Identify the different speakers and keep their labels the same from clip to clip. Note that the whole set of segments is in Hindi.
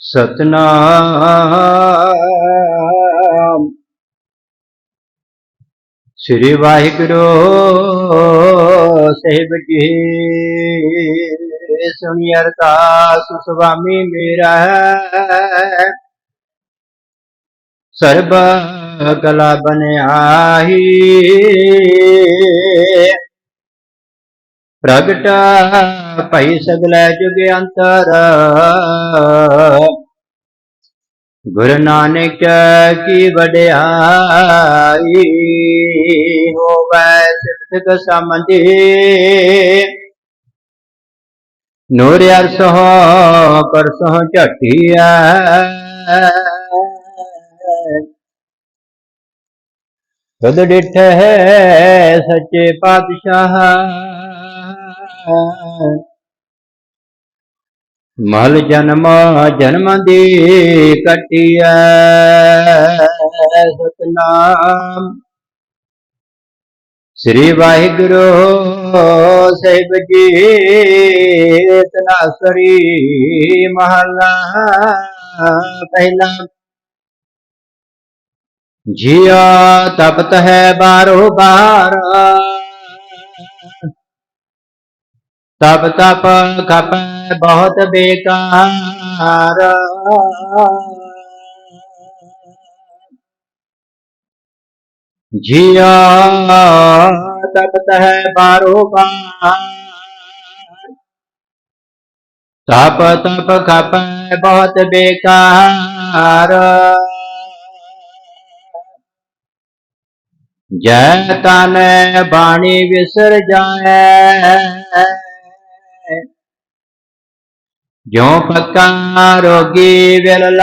Speaker 1: ਸਤਨਾਮ ਸ੍ਰੀ ਵਾਹਿਗੁਰੂ ਸਾਹਿਬ ਜੀ ਸੁਣੀ ਅਰਦਾਸ ਸੁਆਮੀ ਮੇਰਾ ਸਰਬ ਕਲਾ ਬਨਿਆਹੀ ਪ੍ਰਗਟ ਭਈ ਸਗਲੇ ਜੁਗ ਅੰਤਰ ਗੁਰੂ ਨਾਨਕ ਕੀ ਵਡਿਆਈ ਹੋਵੈ ਸਿਫਤ ਸਮਝੇ ਨੂਰ ਅਰਸਹ ਪਰਸਹ ਝਟਿਆ ਤਦ ਡਿਠ ਹੈ ਸੱਚੇ ਪਾਤਸ਼ਾਹ ਮਲ ਜਨਮ ਜਨਮ ਦੀ ਕਟਿਐ ਸਤਨਾਮ ਸ੍ਰੀ ਵਾਹਿਗੁਰੂ ਸਾਹਿਬ ਜੀ ਤਨਾਸਰੀ ਮਹਲਾ ਪਹਿਲਾ। ਜਿਆ ਤਪਤ ਹੈ ਬਾਰੋ ਬਾਰ तब तप खप बहुत बेकार। जिया तपत है बारो तप तप खप बहुत बेकार। जय तन बाणी विसर जाए। ਜਾਏ ਜੋ ਪੱਕਾ ਰੋਗੀ ਵਿਲ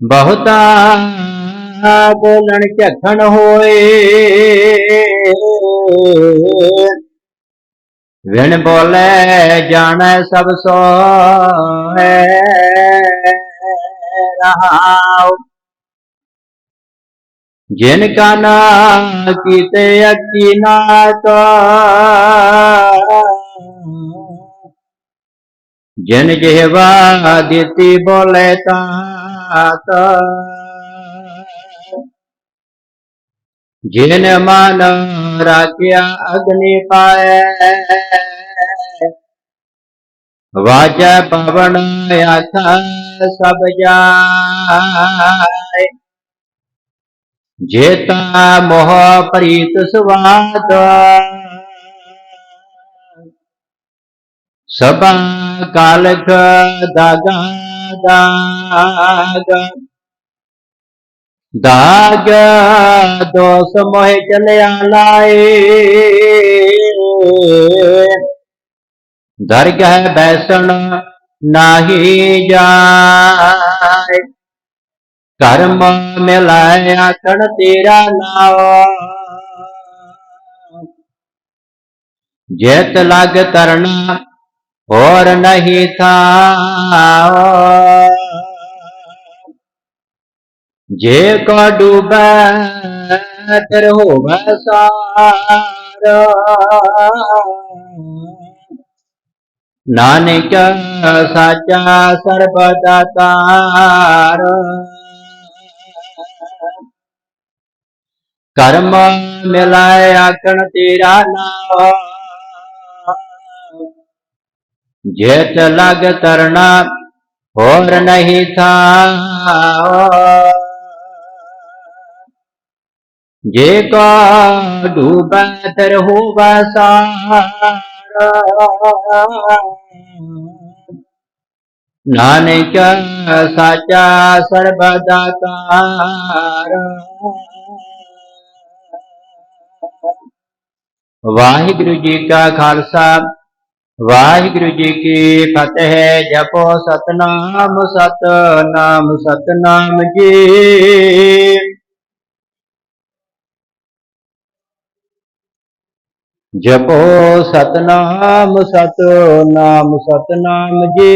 Speaker 1: ਬਹੁਤਾ ਬੋਲਣ ਝਖਣ ਹੋਏ। ਵਿਣ ਬੋਲੇ ਜਾਣੈ ਸਭ ਸੋਏ ਰਹਾਉ जिनका ना अकीना यकीना जिन जेहवा देती बोले तो जिन मान राख्या अग्नि पाए। वाचा पवन आख सब जा जेता मोह परीत सुवाद। सभा काल दाग दाग। दोष मोह चले आलाए। दर्ग है बैसन नाही जाए कर्म में लाया कण तेरा नाव जेत लाग तरना और नहीं था। जे को डूब तेर हो नानक साचा सर्वदातार। कर्म मिलाए आकण तेरा ना जेत लग तरना और नहीं था। जे का डूबा तर होगा सारा। नानक साचा सर्वदाकार ਵਾਹਿਗੁਰੂ ਜੀ ਕਾ ਖਾਲਸਾ, ਵਾਹਿਗੁਰੂ ਜੀ ਕੀ ਫਤਿਹ। ਜਪੋ ਸਤਨਾਮ ਸਤਨਾਮ ਸਤਨਾਮ ਜੀ। ਜਪੋ ਸਤਨਾਮ ਸਤਨਾਮ ਸਤਨਾਮ ਜੀ।